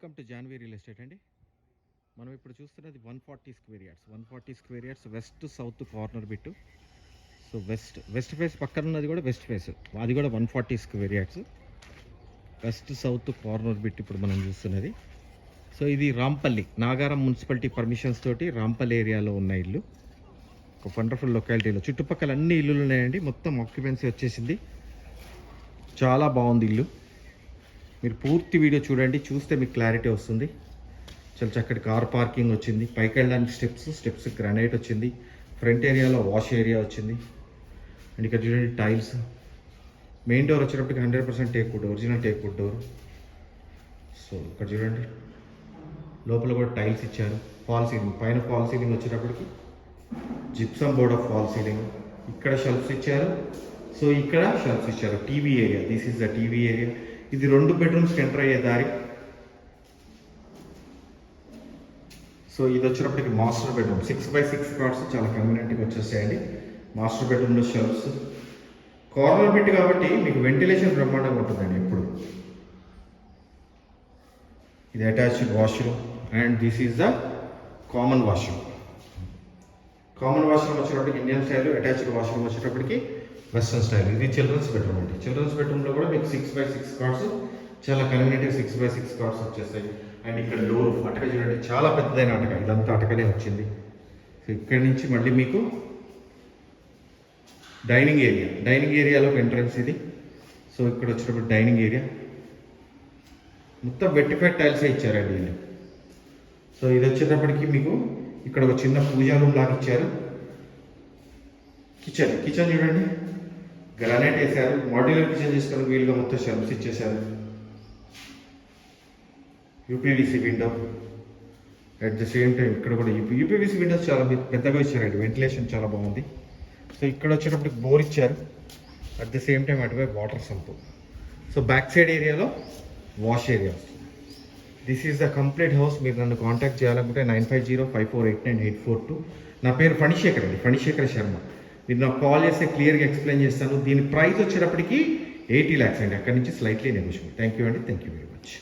Welcome to Janvi real estate అండి. మనం ఇప్పుడు చూస్తున్నది one forty square yards one forty square yards west south corner bit. So west west face పక్కన ఉన్నది కూడా వెస్ట్ ఫేస్ అది కూడా one forty square yards west south corner bit ఇప్పుడు మనం చూస్తున్నది. సో ఇది రాంపల్లి నాగారం మున్సిపాలిటీ పర్మిషన్స్ తోటి రాంపల్లి ఏరియాలో ఉన్న ఇల్లు. ఒక వండర్ఫుల్ లొకాలిటీలో చుట్టుపక్కల అన్ని ఇల్లులు ఉన్నాయండి. మొత్తం ఆక్యుపెన్సీ వచ్చేసింది. చాలా బాగుంది ఇల్లు. మీరు పూర్తి వీడియో చూడండి చూస్తే మీకు క్లారిటీ వస్తుంది. చాలా చక్కటి కార్ పార్కింగ్ వచ్చింది. పైకి వెళ్ళడానికి స్టెప్స్ స్టెప్స్ గ్రానైట్ వచ్చింది. ఫ్రంట్ ఏరియాలో వాష్ ఏరియా వచ్చింది. అండ్ ఇక్కడ చూడండి టైల్స్ మెయిన్ డోర్ వచ్చేటప్పటికి hundred percent teak wood original teak wood door so ఇక్కడ చూడండి. లోపల కూడా టైల్స్ ఇచ్చారు. ఫాల్ సీలింగ్ పైన ఫాల్ సీలింగ్ వచ్చేటప్పటికి gypsum board of fall ceiling ఇక్కడ షెల్ఫ్స్ ఇచ్చారు. సో ఇక్కడ షెల్ఫ్స్ ఇచ్చారు. TV area this is the TV area ఇది రెండు బెడ్రూమ్స్కి ఎంటర్ అయ్యే దారి. సో ఇది వచ్చినప్పటికి master bedroom six by six cards చాలా కన్వీనియంట్గా వచ్చేసాయండి మాస్టర్ బెడ్రూమ్లో షెల్ఫ్స్ కార్నర్ బిట్ కాబట్టి మీకు వెంటిలేషన్ బ్రహ్మాండంగా ఉంటుందండి ఎప్పుడు. ఇది attached washroom and this is the common washroom common washroom వచ్చేటప్పటికి ఇండియన్ స్టైల్ అటాచ్డ్ వాష్రూమ్ వచ్చేటప్పటికి వెస్ట్రన్ స్టైల్ ఇది చిల్డ్రన్స్ బెడ్రూమ్ అండి. చిల్డ్రన్స్ బెడ్రూమ్లో కూడా మీకు సిక్స్ బై సిక్స్ కార్డ్స్ చాలా కన్వీనియంట్గా సిక్స్ బై సిక్స్ కార్డ్స్ వచ్చేస్తాయి. అండ్ ఇక్కడ డోర్ అటక చూడండి చాలా పెద్దదైన అటక ఇదంతా అటకనే వచ్చింది. సో ఇక్కడి నుంచి మళ్ళీ మీకు డైనింగ్ ఏరియా డైనింగ్ ఏరియాలో ఎంట్రన్స్ ఇది. సో ఇక్కడ వచ్చినప్పుడు డైనింగ్ ఏరియా మొత్తం వెట్టిఫైడ్ టైల్సే ఇచ్చారండి వీళ్ళు. సో ఇది వచ్చేటప్పటికి మీకు ఇక్కడ ఒక చిన్న పూజా రూమ్ లాగా ఇచ్చారు. కిచెన్ కిచెన్ చూడండి. గ్రానైట్ వేశారు మాడ్యులర్ కిచెన్ చేసుకొని వీలుగా మొత్తం షెల్ఫ్స్ ఇచ్చేశారు. UPVC window. At the same time ఇక్కడ కూడా యూపీ యూపీవీసీ విండోస్ చాలా పెద్దగా ఇచ్చారండి. వెంటిలేషన్ చాలా బాగుంది. సో ఇక్కడ వచ్చేటప్పటికి బోర్ ఇచ్చారు. అట్ ద సేమ్ టైం అటువైపు water sump. So back side ఏరియాలో wash area this is the complete house మీరు నన్ను కాంటాక్ట్ చేయాలనుకుంటే nine five zero five four eight nine eight four two నా పేరు ఫణిశేఖర్ అండి. ఫణిశేఖర్ శర్మ. మీరు నాకు కాల్ చేస్తే క్లియర్గా ఎక్స్ప్లెయిన్ చేస్తాను. దీని ప్రైస్ వచ్చేటప్పటికి ఎయిటీ ల్యాక్స్ అండి. అక్కడి నుంచి స్లైట్లీ నెగోషియబుల్ థ్యాంక్ యూ అండి. Thank you very much